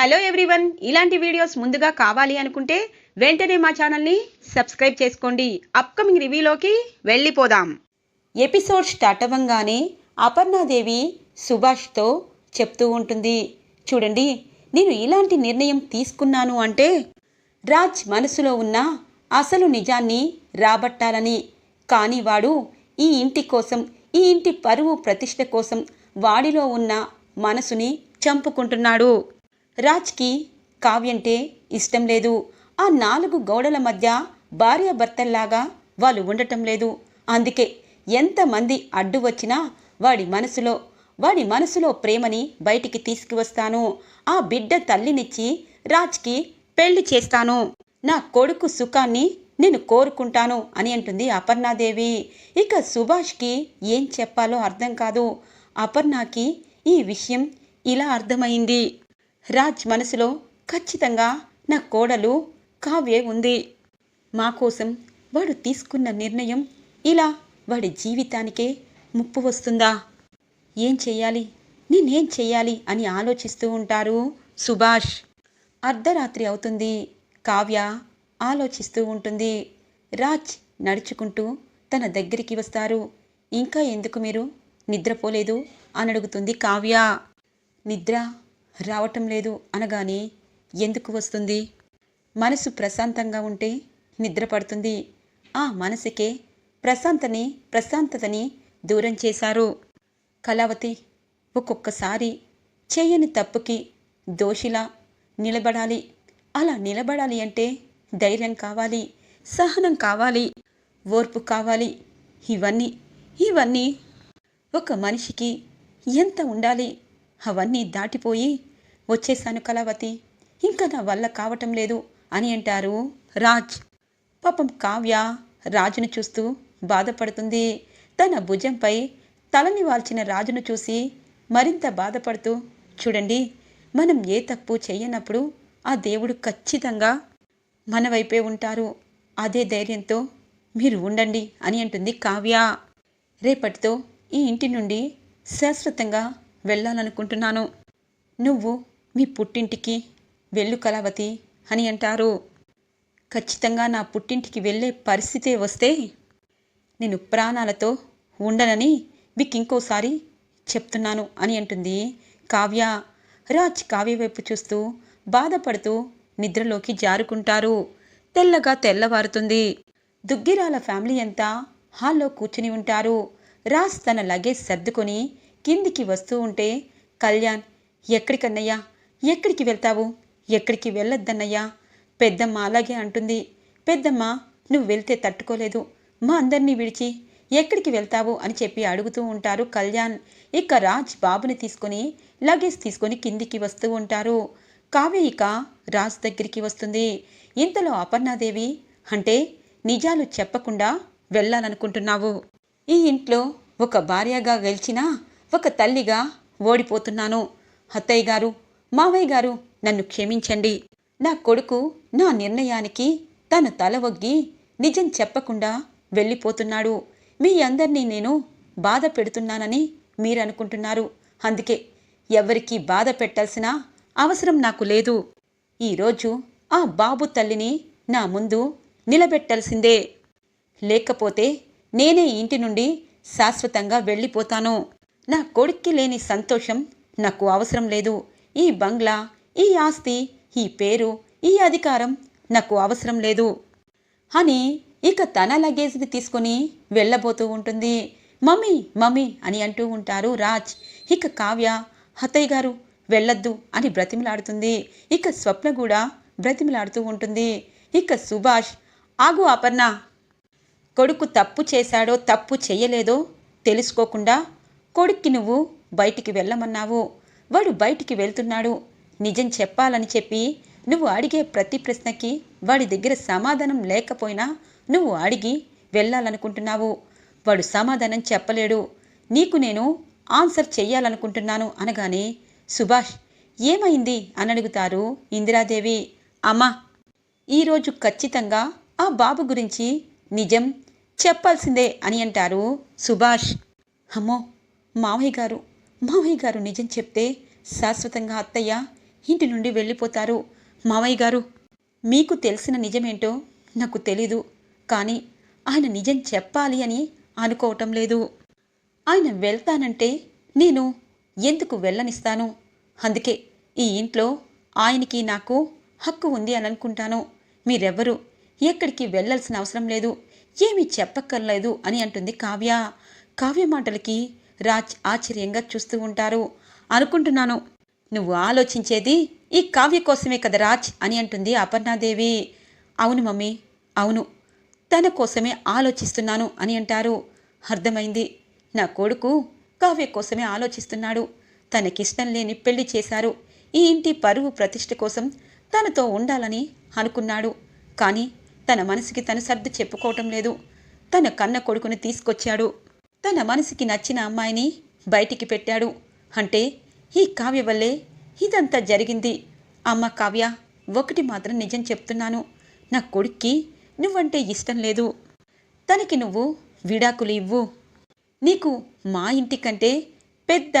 Hello everyone ఇలాంటి videos ముందుగా కావాలి అనుకుంటే వెంటనే మా ఛానల్ని సబ్స్క్రైబ్ చేసుకోండి. అప్కమింగ్ రివ్యూలోకి వెళ్ళిపోదాం. ఎపిసోడ్ స్టార్ట్ అవ్వంగానే అపర్ణాదేవి సుభాష్తో చెప్తూ ఉంటుంది. చూడండి నేను ఇలాంటి నిర్ణయం తీసుకున్నాను అంటే రాజ్ మనసులో ఉన్న అసలు నిజాన్ని రాబట్టాలని. కానీ వాడు ఈ ఇంటి కోసం ఈ ఇంటి పరువు ప్రతిష్ట కోసం వాడిలో ఉన్న మనసుని చంపుకుంటున్నాడు. రాజ్కి కావ్యంటే ఇష్టం లేదు. ఆ నాలుగు గోడల మధ్య భార్యాభర్తల్లాగా వాళ్ళు ఉండటం లేదు. అందుకే ఎంతమంది అడ్డు వచ్చినా వాడి మనసులో వాడి మనసులో ప్రేమని బయటికి తీసుకువస్తాను. ఆ బిడ్డ తల్లినిచ్చి రాజ్కి పెళ్ళి చేస్తాను. నా కొడుకు సుఖాన్ని నేను కోరుకుంటాను అని అంటుంది అపర్ణాదేవి. ఇక సుభాష్కి ఏం చెప్పాలో అర్థం కాదు. అపర్ణకి ఈ విషయం ఇలా అర్థమైంది. రాజ్ మనసులో ఖచ్చితంగా నా కోడలు కావ్యే ఉంది. మా కోసం వాడు తీసుకున్న నిర్ణయం ఇలా వాడి జీవితానికే ముప్పు వస్తుందా? ఏం చెయ్యాలి నేనేం చెయ్యాలి అని ఆలోచిస్తూ ఉంటారు సుభాష్. అర్ధరాత్రి అవుతుంది. కావ్య ఆలోచిస్తూ ఉంటుంది. రాజ్ నడుచుకుంటూ తన దగ్గరికి వస్తారు. ఇంకా ఎందుకు మీరు నిద్రపోలేదు? అని అడుగుతుంది కావ్య. నిద్ర రావటం లేదు అనగానే ఎందుకు వస్తుంది? మనసు ప్రశాంతంగా ఉంటే నిద్ర పడుతుంది. ఆ మనసుకే ప్రశాంతని ప్రశాంతతని దూరం చేశారు. కళావతి ఒక్కొక్కసారి చేయని తప్పుకి దోషిలా నిలబడాలి. అలా నిలబడాలి అంటే ధైర్యం కావాలి సహనం కావాలి ఓర్పు కావాలి. ఇవన్నీ ఇవన్నీ ఒక మనిషికి ఎంత ఉండాలి? అవన్నీ దాటిపోయి వచ్చేసాను కళావతి. ఇంకా నా వల్ల కావటం లేదు అని అంటారు రాజ్. పాపం కావ్య రాజును చూస్తూ బాధపడుతుంది. తన భుజంపై తలని వాల్చిన రాజును చూసి మరింత బాధపడుతూ చూడండి మనం ఏ తప్పు చేయనప్పుడు ఆ దేవుడు ఖచ్చితంగా మన వైపే ఉంటారు. అదే ధైర్యంతో మీరు ఉండండి అని అంటుంది కావ్య. రేపటితో ఈ ఇంటి నుండి శాశ్వతంగా వెళ్ళాలనుకుంటున్నాను. నువ్వు మీ పుట్టింటికి వెళ్ళు కళావతి అని అంటారు. ఖచ్చితంగా నా పుట్టింటికి వెళ్ళే పరిస్థితే వస్తే నేను ప్రాణాలతో ఉండనని మీకు ఇంకోసారి చెప్తున్నాను అని అంటుంది కావ్య. రాజ్ కావ్య వైపు చూస్తూ బాధపడుతూ నిద్రలోకి జారుకుంటారు. తెల్లగా తెల్లవారుతుంది. దుగ్గిరాల ఫ్యామిలీ అంతా హాల్లో కూర్చుని ఉంటారు. రాజ్ తన లగేజ్ సర్దుకొని కిందికి వస్తూ ఉంటే కళ్యాణ్ ఎక్కడికన్నయ్యా? ఎక్కడికి వెళ్తావు? ఎక్కడికి వెళ్ళొద్దన్నయ్యా? పెద్దమ్మ అలాగే అంటుంది. పెద్దమ్మ నువ్వు వెళ్తే తట్టుకోలేదు. మా అందరినీ విడిచి ఎక్కడికి వెళ్తావు అని చెప్పి అడుగుతూ ఉంటారు కళ్యాణ్. ఇక రాజ్ బాబుని తీసుకొని లగేజ్ తీసుకొని కిందికి వస్తూ ఉంటారు. కావ్య ఇక రాజ్ దగ్గరికి వస్తుంది. ఇంతలో అపర్ణాదేవి అంటే నిజాలు చెప్పకుండా వెళ్ళాలనుకుంటున్నావు. ఈ ఇంట్లో ఒక భార్యగా గెలిచినా ఒక తల్లిగా ఓడిపోతున్నాను. అత్తయ్య గారు మావయ్య గారు నన్ను క్షమించండి. నా కొడుకు నా నిర్ణయానికి తను తల ఒగ్గి నిజం చెప్పకుండా వెళ్ళిపోతున్నాడు. మీ అందరినీ నేను బాధ పెడుతున్నానని మీరు అనుకుంటున్నారు అందుకే ఎవరికీ బాధ పెట్టాల్సిన అవసరం నాకు లేదు. ఈరోజు ఆ బాబు తల్లిని నా ముందు నిలబెట్టాల్సిందే. లేకపోతే నేనే ఇంటి నుండి శాశ్వతంగా వెళ్ళిపోతాను. నా కొడుక్కి లేని సంతోషం నాకు అవసరం లేదు. ఈ బంగ్లా ఈ ఆస్తి ఈ పేరు ఈ అధికారం నాకు అవసరం లేదు. అని ఇక తన లగేజ్ని తీసుకొని వెళ్ళబోతూ ఉంటుంది. మమ్మీ మమ్మీ అని అంటూ ఉంటారు రాజ్. ఇక కావ్య హతయ్య గారు వెళ్ళొద్దు అని బ్రతిమలాడుతుంది. ఇక స్వప్న కూడా బ్రతిమలాడుతూ ఉంటుంది. ఇక సుభాష్ ఆగు అపర్ణ కొడుకు తప్పు చేశాడో తప్పు చేయలేదో తెలుసుకోకుండా కొడుక్కి నువ్వు బయటికి వెళ్ళమన్నావు. వాడు బయటికి వెళ్తున్నాడు. నిజం చెప్పాలని చెప్పి నువ్వు అడిగే ప్రతి ప్రశ్నకి వాడి దగ్గర సమాధానం లేకపోయినా నువ్వు అడిగి వెళ్ళాలనుకుంటున్నావు. వాడు సమాధానం చెప్పలేడు. నీకు నేను ఆన్సర్ చెయ్యాలనుకుంటున్నాను అనగానే సుభాష్ ఏమైంది? అని అడుగుతారు ఇందిరాదేవి. అమ్మా ఈరోజు ఖచ్చితంగా ఆ బాబు గురించి నిజం చెప్పాల్సిందే అని అంటారు సుభాష్. అమ్మో మావయ్య గారు. మావయ్య గారు నిజం చెప్తే శాశ్వతంగా అత్తయ్య ఇంటి నుండి వెళ్ళిపోతారు. మావయ్య గారు మీకు తెలిసిన నిజమేంటో నాకు తెలీదు. కానీ ఆయన నిజం చెప్పాలి అని అనుకోవటం లేదు. ఆయన వెళ్తానంటే నేను ఎందుకు వెళ్ళనిస్తాను? అందుకే ఈ ఇంట్లో ఆయనకి నాకు హక్కు ఉంది అని అనుకుంటాను. మీరెవ్వరూ ఎక్కడికి వెళ్ళాల్సిన అవసరం లేదు. ఏమీ చెప్పక్కర్లేదు అని అంటుంది కావ్య. కావ్య మాటలకి రాజ్ ఆశ్చర్యంగా చూస్తూ ఉంటారు. అనుకుంటున్నాను నువ్వు ఆలోచించేది ఈ కావ్య కోసమే కదా రాజ్ అని అంటుంది అపర్ణాదేవి. అవును మమ్మీ అవును. తన కోసమే ఆలోచిస్తున్నాను అని అంటారు. అర్థమైంది. నా కొడుకు కావ్య కోసమే ఆలోచిస్తున్నాడు. తనకిష్టం లేని పెళ్ళి చేశారు. ఈ ఇంటి పరువు ప్రతిష్ఠ కోసం తనతో ఉండాలని అనుకున్నాడు. కానీ తన మనసుకి తను సర్దు చెప్పుకోవటం లేదు. తన కన్న కొడుకుని తీసుకొచ్చాడు. తన మనసుకి నచ్చిన అమ్మాయిని బయటికి పెట్టాడు. అంటే ఈ కావ్య వల్లే ఇదంతా జరిగింది. అమ్మ కావ్య ఒకటి మాత్రం నిజం చెప్తున్నాను. నా కొడుక్కి నువ్వంటే ఇష్టం లేదు. తనకి నువ్వు విడాకులు ఇవ్వు. నీకు మా ఇంటి కంటే పెద్ద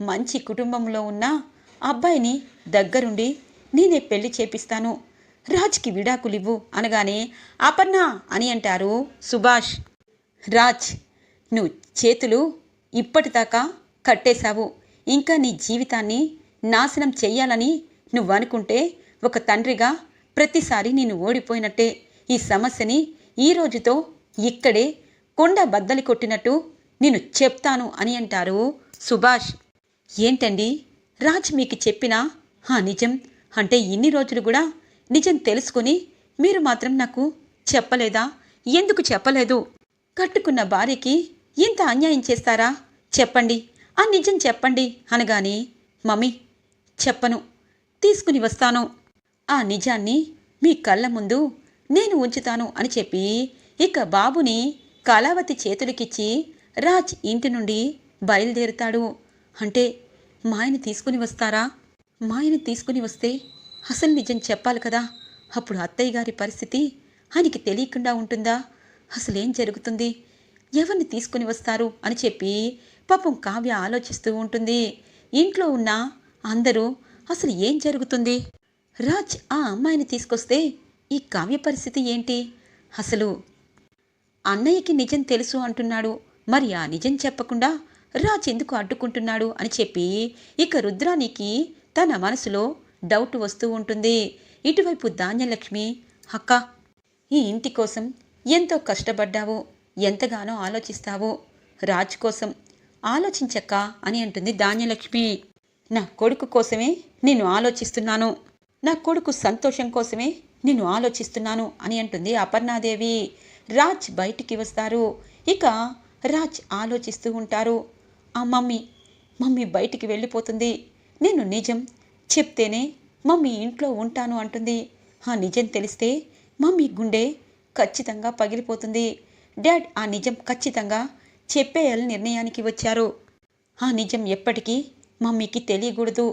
మంచి కుటుంబంలో ఉన్న అబ్బాయిని దగ్గరుండి నేనే పెళ్ళి చేపిస్తాను. రాజ్కి విడాకులివ్వు అనగానే అపర్ణ అని అంటారు సుభాష్. రాజ్ నువ్వు చేతులు ఇప్పటిదాకా కట్టేశావు. ఇంకా నీ జీవితాన్ని నాశనం చెయ్యాలని నువ్వు అనుకుంటే ఒక తండ్రిగా ప్రతిసారి నేను ఓడిపోయినట్టే. ఈ సమస్యని ఈ రోజుతో ఇక్కడే కొండ బద్దలి కొట్టినట్టు నేను చెప్తాను అని అంటారు సుభాష్. ఏంటండి? రాజ్ మీకు చెప్పినా? ఆ నిజం. అంటే ఇన్ని రోజులు కూడా నిజం తెలుసుకుని మీరు మాత్రం నాకు చెప్పలేదా? ఎందుకు చెప్పలేదు? కట్టుకున్న భార్యకి ఇంత అన్యాయం చేస్తారా? చెప్పండి. ఆ నిజం చెప్పండి అనగానే మమ్మీ చెప్పను. తీసుకుని వస్తాను. ఆ నిజాన్ని మీ కళ్ళ ముందు నేను ఉంచుతాను అని చెప్పి ఇక బాబుని కళావతి చేతులకిచ్చి రాజ్ ఇంటి నుండి బయలుదేరుతాడు. అంటే మాయని తీసుకుని వస్తారా? మాయని తీసుకుని వస్తే అసలు నిజం చెప్పాలి కదా? అప్పుడు అత్తయ్య గారి పరిస్థితి ఆయనకి తెలియకుండా ఉంటుందా? అసలేం జరుగుతుంది? ఎవరిని తీసుకుని వస్తారు అని చెప్పి పాపం కావ్య ఆలోచిస్తూ ఉంటుంది. ఇంట్లో ఉన్న అందరూ అసలు ఏం జరుగుతుంది? రాజ్ ఆ అమ్మాయిని తీసుకొస్తే ఈ కావ్య పరిస్థితి ఏంటి? అసలు అన్నయ్యకి నిజం తెలుసు అంటున్నాడు. మరి ఆ నిజం చెప్పకుండా రాజ్ ఎందుకు అడ్డుకుంటున్నాడు అని చెప్పి ఇక రుద్రానికి తన మనసులో డౌట్ వస్తూ ఉంటుంది. ఇటువైపు ధాన్యలక్ష్మి అక్క ఈ ఇంటి కోసం ఎంతో కష్టపడ్డావు. ఎంతగానో ఆలోచిస్తావు? రాజ్ కోసం ఆలోచించక్క అని అంటుంది ధాన్యలక్ష్మి. నా కొడుకు కోసమే నేను ఆలోచిస్తున్నాను. నా కొడుకు సంతోషం కోసమే నేను ఆలోచిస్తున్నాను అని అంటుంది అపర్ణాదేవి. రాజ్ బయటికి వస్తారు. ఇక రాజ్ ఆలోచిస్తూ ఉంటారు. ఆ మమ్మీ మమ్మీ బయటికి వెళ్ళిపోతుంది. నేను నిజం చెప్తేనే మమ్మీ ఇంట్లో ఉంటాను అంటుంది. ఆ నిజం తెలిస్తే మమ్మీ గుండె ఖచ్చితంగా పగిలిపోతుంది. డాడ్ ఆ నిజం ఖచ్చితంగా చెప్పేయాలని నిర్ణయానికి వచ్చారు. ఆ నిజం ఎప్పటికీ మమ్మీకి తెలియకూడదు.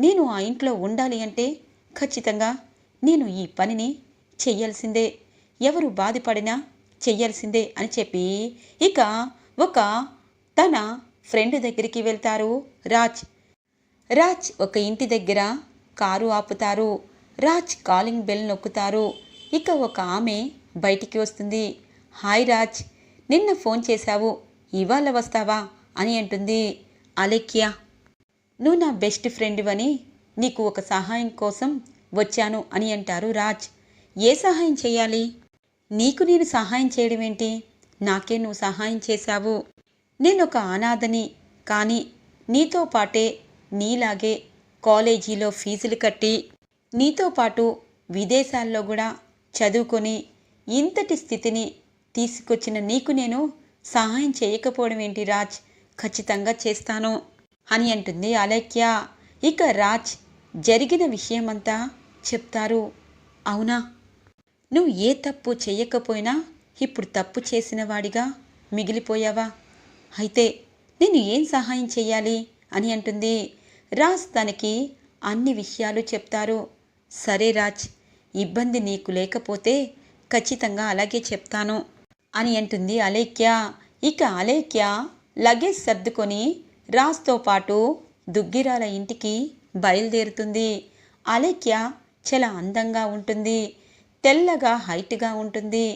నేను ఆ ఇంట్లో ఉండాలి అంటే ఖచ్చితంగా నేను ఈ పనిని చెయ్యాల్సిందే ఎవరు బాధపడినా చెయ్యాల్సిందే అని చెప్పి ఇక ఒక తన ఫ్రెండ్ దగ్గరికి వెళ్తారు రాజ్. రాజ్ ఒక ఇంటి దగ్గర కారు ఆపుతారు. రాజ్ కాలింగ్ బెల్ నొక్కుతారు. ఇక ఒక ఆమె బయటికి వస్తుంది. హాయ్ రాజ్ నిన్న ఫోన్ చేశావు ఇవాళ వస్తావా అని అంటుంది అలెక్య నువ్వు నా బెస్ట్ ఫ్రెండ్వని నీకు ఒక సహాయం కోసం వచ్చాను అని అంటారు రాజ్. ఏ సహాయం చేయాలి? నీకు నేను సహాయం చేయడం ఏంటి? నాకే నువ్వు సహాయం చేశావు. నేను ఒక అనాథని కానీ నీతో పాటే నీలాగే కాలేజీలో ఫీజులు కట్టి నీతో పాటు విదేశాల్లో కూడా చదువుకొని ఇంతటి స్థితిని తీసుకొచ్చిన నీకు నేను సహాయం చేయకపోవడం ఏంటి రాజ్? ఖచ్చితంగా చేస్తాను అని అంటుంది అలేఖ్య ఇక రాజ్ జరిగిన విషయమంతా చెప్తారు. అవునా? నువ్వు ఏ తప్పు చేయకపోయినా ఇప్పుడు తప్పు చేసిన వాడిగా మిగిలిపోయావా? అయితే నేను ఏం సహాయం చేయాలి అని అంటుంది. రాజ్ తనకి అన్ని విషయాలు చెప్తారు. సరే రాజ్ ఇబ్బంది నీకు లేకపోతే ఖచ్చితంగా అలాగే చెప్తాను. అని అంటుంది అలేఖ్య. ఇక అలేఖ్య లగేజ్ సర్దుకొని రాజ్తో పాటు దుగ్గిరాల ఇంటికి బయలుదేరుతుంది. అలేఖ్య చాలా అందంగా ఉంటుంది. తెల్లగా హైట్గా ఉంటుంది.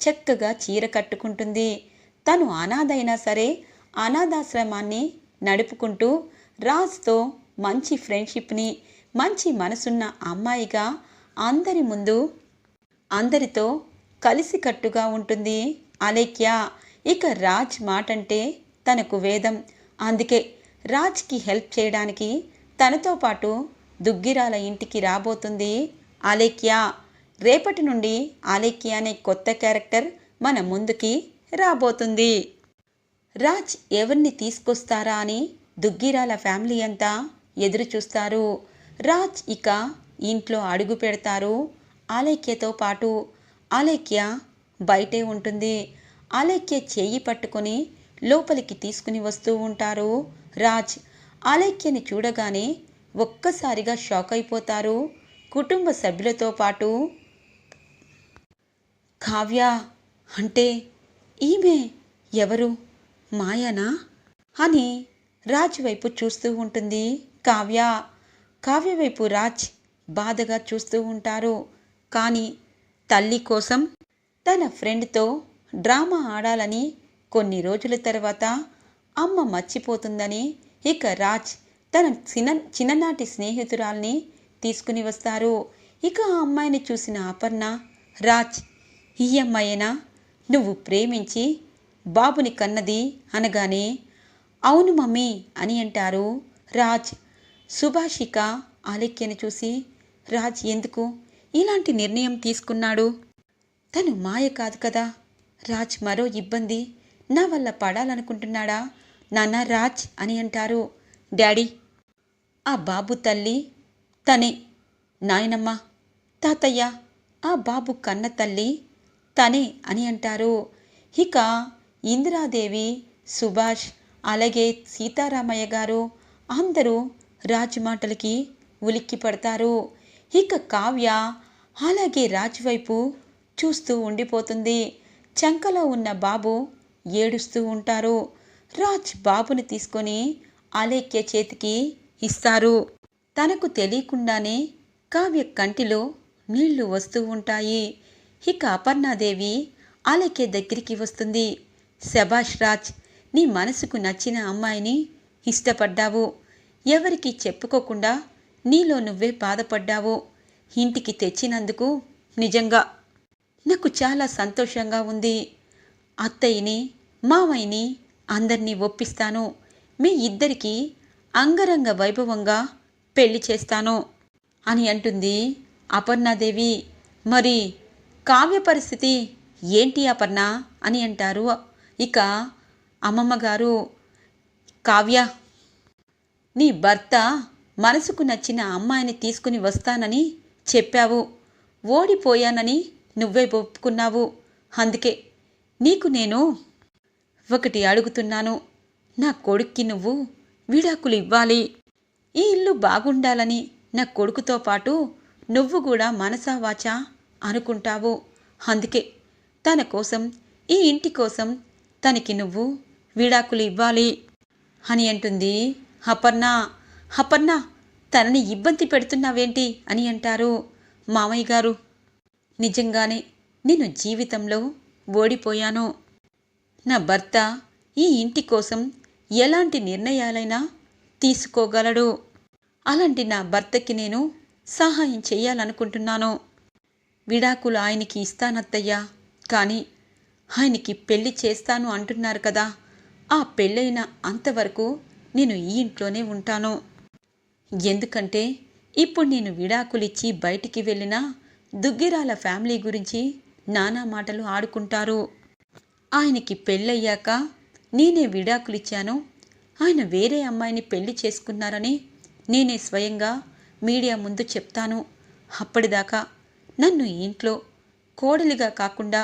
చక్కగా చీర కట్టుకుంటుంది. తను అనాథైనా సరే అనాథాశ్రమాన్ని నడుపుకుంటూ రాజ్తో మంచి ఫ్రెండ్షిప్ని మంచి మనసున్న అమ్మాయిగా అందరి ముందు అందరితో కలిసికట్టుగా ఉంటుంది. అలేఖ్య ఇక రాజ్ మాటంటే తనకు వేదం. అందుకే రాజ్కి హెల్ప్ చేయడానికి తనతో పాటు దుగ్గిరాల ఇంటికి రాబోతుంది అలేఖ్య. రేపటి నుండి అలేఖ్య అనే కొత్త క్యారెక్టర్ మన ముందుకి రాబోతుంది. రాజ్ ఎవరిని తీసుకొస్తారా అని దుగ్గిరాల ఫ్యామిలీ అంతా ఎదురు చూస్తారు. రాజ్ ఇక ఇంట్లో అడుగు పెడతారు. ఆలైక్యతో పాటు ఆలేఖ్య బయటే ఉంటుంది. ఆలేఖ్య చేయి పట్టుకొని లోపలికి తీసుకుని వస్తూ ఉంటారు. రాజ్ ఆలేఖ్యని చూడగానే ఒక్కసారిగా షాక్ అయిపోతారు. కుటుంబ సభ్యులతో పాటు కావ్య అంటే ఈమె ఎవరు? మాయనా? అని రాజ్ వైపు చూస్తూ ఉంటుంది కావ్య. కావ్య వైపు రాజ్ బాధగా చూస్తూ ఉంటారు. కానీ తల్లి కోసం తన ఫ్రెండ్తో డ్రామా ఆడాలని కొన్ని రోజుల తర్వాత అమ్మ మర్చిపోతుందని ఇక రాజ్ తన చిన్న చిన్ననాటి స్నేహితురాల్ని తీసుకుని వస్తారు. ఇక ఆ అమ్మాయిని చూసిన అపర్ణ రాజ్ ఈ అమ్మాయేనా? నువ్వు ప్రేమించి బాబుని కన్నది అనగానే అవును మమ్మీ అని అంటారు రాజ్. సుభాషిక ఆలెక్యను చూసి రాజ్ ఎందుకు? ఇలాంటి నిర్ణయం తీసుకున్నాడు. తను మాయ కాదు కదా. రాజ్ మరో ఇబ్బంది. నా వల్ల పడాలనుకుంటున్నాడా? నాన్న రాజ్ అని అంటారు. డాడీ. ఆ బాబు తల్లి తనే. నాయనమ్మ. తాతయ్య. ఆ బాబు కన్న తల్లి తనే అని అంటారు. ఇక ఇందిరాదేవి సుభాష్ అలాగే సీతారామయ్య గారు అందరూ రాజు మాటలకి ఉలిక్కి పడతారు ఇక కావ్య అలాగే రాజు వైపు చూస్తూ ఉండిపోతుంది. చంకలో ఉన్న బాబు ఏడుస్తూ ఉంటారు. రాజ్ బాబుని తీసుకొని అలేఖ్య చేతికి ఇస్తారు. తనకు తెలియకుండానే కావ్య కంటిలో నీళ్ళు వస్తూ ఉంటాయి. ఇక అపర్ణాదేవి అలేఖ్య దగ్గరికి వస్తుంది. శభాష్ రాజ్ నీ మనసుకు నచ్చిన అమ్మాయిని ఇష్టపడ్డావు. ఎవరికి చెప్పుకోకుండా నీలో నువ్వే బాధపడ్డావు? ఇంటికి తెచ్చినందుకు నిజంగా నాకు చాలా సంతోషంగా ఉంది. అత్తయ్యని మావయ్యని అందరినీ ఒప్పిస్తాను. మీ ఇద్దరికీ అంగరంగ వైభవంగా పెళ్ళి చేస్తాను అని అంటుంది అపర్ణాదేవి. మరి కావ్య పరిస్థితి ఏంటి అపర్ణ అని అంటారు ఇక అమ్మమ్మ గారు కావ్య నీ భర్త మనసుకు నచ్చిన అమ్మాయిని తీసుకుని వస్తానని చెప్పావు. ఓడిపోయానని నువ్వే ఒప్పుకున్నావు. అందుకే నీకు నేను ఒకటి అడుగుతున్నాను. నా కొడుక్కి నువ్వు విడాకులు ఇవ్వాలి. ఈ ఇల్లు బాగుండాలని నా కొడుకుతో పాటు నువ్వు కూడా మనసా వాచా అనుకుంటావు. అందుకే తన కోసం ఈ ఇంటి కోసం తనకి నువ్వు విడాకులు ఇవ్వాలి అని అంటుంది అపర్ణ. అపర్ణ తనని ఇబ్బంది పెడుతున్నావేంటి అని అంటారు మామయ్య గారు. నిజంగానే నేను జీవితంలో ఓడిపోయాను. నా భర్త ఈ ఇంటి కోసం ఎలాంటి నిర్ణయాలైనా తీసుకోగలడు. అలాంటి నా భర్తకి నేను సహాయం చేయాలనుకుంటున్నాను. విడాకులు ఆయనకి ఇస్తానత్తయ్యా. కానీ ఆయనకి పెళ్ళి చేస్తాను అంటున్నారు కదా. ఆ పెళ్ళైన అంతవరకు నేను ఈ ఇంట్లోనే ఉంటాను. ఎందుకంటే ఇప్పుడు నేను విడాకులిచ్చి బయటికి వెళ్ళినా దుగ్గిరాల ఫ్యామిలీ గురించి నానా మాటలు ఆడుకుంటారు. ఆయనకి పెళ్ళయ్యాక నేనే విడాకులిచ్చాను. ఆయన వేరే అమ్మాయిని పెళ్ళి చేసుకున్నారని నేనే స్వయంగా మీడియా ముందు చెప్తాను. అప్పటిదాకా నన్ను ఇంట్లో కోడలిగా కాకుండా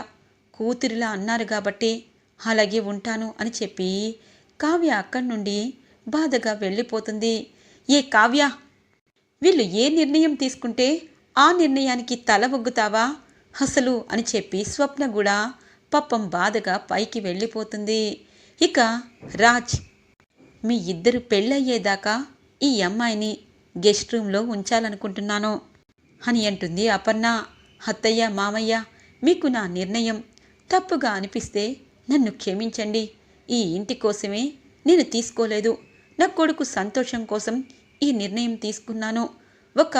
కూతురిలా అన్నారు కాబట్టి అలాగే ఉంటాను అని చెప్పి కావ్య అక్కడి నుండి బాధగా వెళ్ళిపోతుంది. ఏ కావ్య వీళ్ళు ఏ నిర్ణయం తీసుకుంటే ఆ నిర్ణయానికి తల ఒగ్గుతావా అసలు అని చెప్పి స్వప్న కూడా పాపం బాధగా పైకి వెళ్ళిపోతుంది. ఇక రాజ్ మీ ఇద్దరు పెళ్ళయ్యేదాకా ఈ అమ్మాయిని గెస్ట్ రూమ్లో ఉంచాలనుకుంటున్నాను అని అంటుంది అపర్ణ. అత్తయ్య మామయ్య మీకు నా నిర్ణయం. తప్పుగా అనిపిస్తే నన్ను క్షమించండి. ఈ ఇంటి కోసమే నేను తీసుకోలేదు. నా కొడుకు సంతోషం కోసం ఈ నిర్ణయం తీసుకున్నాను. ఒక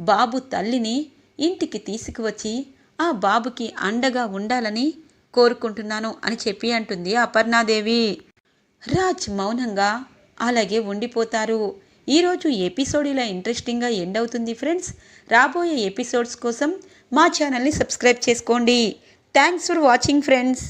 బాబు తల్లిని ఇంటికి తీసుకువచ్చి ఆ బాబుకి అండగా ఉండాలని కోరుకుంటున్నాను అని చెప్పి అంటుంది అపర్ణాదేవి. రాజ్ మౌనంగా అలాగే ఉండిపోతారు. ఈరోజు ఎపిసోడ్ ఇలా ఇంట్రెస్టింగ్గా ఎండ్ అవుతుంది ఫ్రెండ్స్. రాబోయే ఎపిసోడ్స్ కోసం మా ఛానల్ని సబ్స్క్రైబ్ చేసుకోండి. Thanks for watching friends.